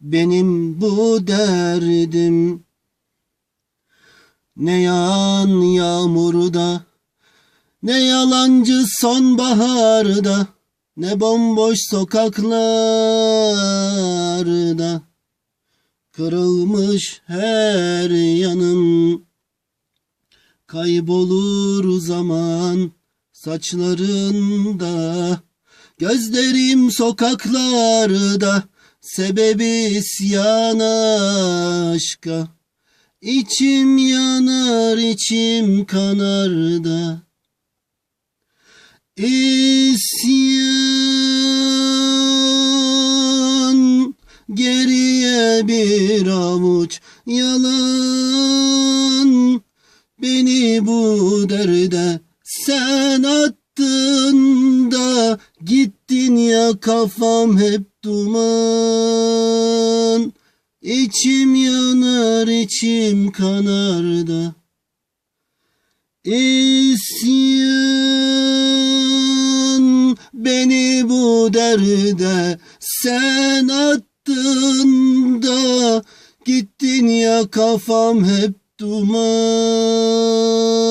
benim bu derdim. Ne yağan yağmurda, ne yalancı sonbaharda, ne bomboş sokaklarda. Kırılmış her yanım, kaybolur zaman saçlarında. Gözlerim sokaklarda, sebebi isyan aşka. İçim yanar, içim kanar da. İsyan geriye bir avuç yalan beni bu derde sen attın kafam hep duman. İçim yanar içim kanar da. İsyan beni bu derde sen attın da. Gittin ya kafam hep duman